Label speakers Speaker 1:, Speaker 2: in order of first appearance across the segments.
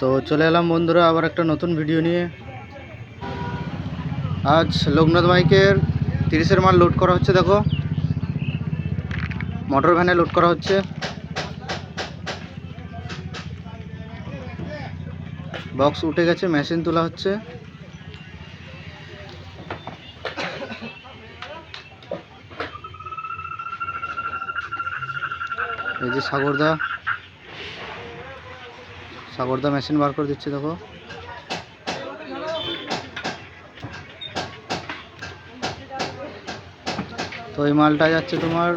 Speaker 1: তো চলে এলাম বন্ধুরা আবার একটা নতুন ভিডিও নিয়ে। আজ লোকনাথ বাইকের তিরিশের মাল লোড করা হচ্ছে, দেখো। মোটর ভ্যানে লোড করা হচ্ছে। বক্স উঠে গেছে মেশিন তোলা হচ্ছে। এই যে সাগরদা সাগরদা মেশিন বার করে দিচ্ছে, দেখো। তো এই মালটা যাচ্ছে তোমার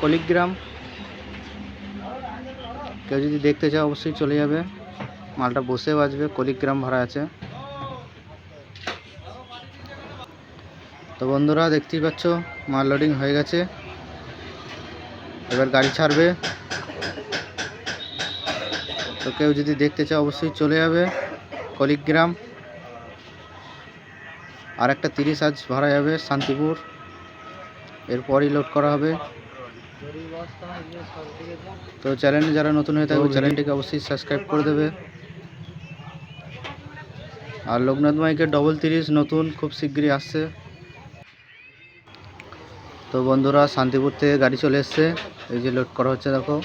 Speaker 1: কলিগ্রাম। কেউ যদি দেখতে চাও, অবশ্যই চলে যাবে। মালটা বসে বাজবে, কলিগ্রাম ভাড়া আছে। তো বন্ধুরা, দেখতেই পাচ্ছ, মাল লোডিং হয়ে গেছে। এবার গাড়ি ছাড়বে। তো কেউ যদি দেখতে চাও অবশ্যই চলে যাবে। কলিগ্রাম। আর একটা তিরিশ আজ ভাড়া যাবে শান্তিপুর। এরপরই লোড করা হবে। তো চ্যানেলে যারা নতুন হয়ে থাকবে, চ্যানেলটিকে অবশ্যই সাবস্ক্রাইব করে দেবে। আর লোকনাথ মাইকের ডবল তিরিশ নতুন, খুব শিগগিরই আসছে। তো বন্ধুরা, শান্তিপুর থেকে গাড়ি চলে এসছে। এই যে লোড করা হচ্ছে, দেখো।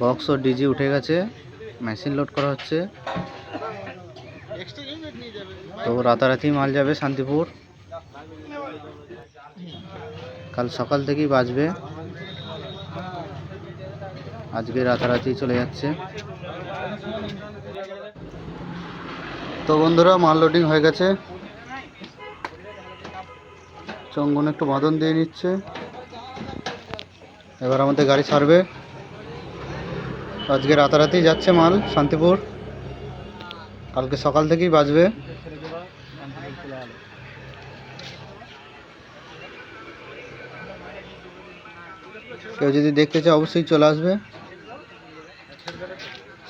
Speaker 1: বক্স ও ডিজি উঠে গেছে মেশিন লোড করা হচ্ছে। তো রাতারাতি মাল যাবে শান্তিপুর। কাল সকাল থেকেই বাজবে। আজকে রাতারাতি চলে যাচ্ছে। তো বন্ধুরা, মাল লোডিং হয়ে গেছে। চঙ্গন একটু বাঁধন দিয়ে নিচ্ছে। এবার আমাদের গাড়ি ছাড়বে। আজকে রাতারাতি যাচ্ছে মাল, শান্তিপুর। কালকে সকাল থেকেই বাজবে। কেউ যদি দেখতে চায় অবশ্যই চলে আসবে।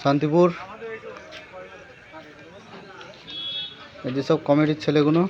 Speaker 1: শান্তিপুর। এই যে সব কমিটির ছেলেগুলো।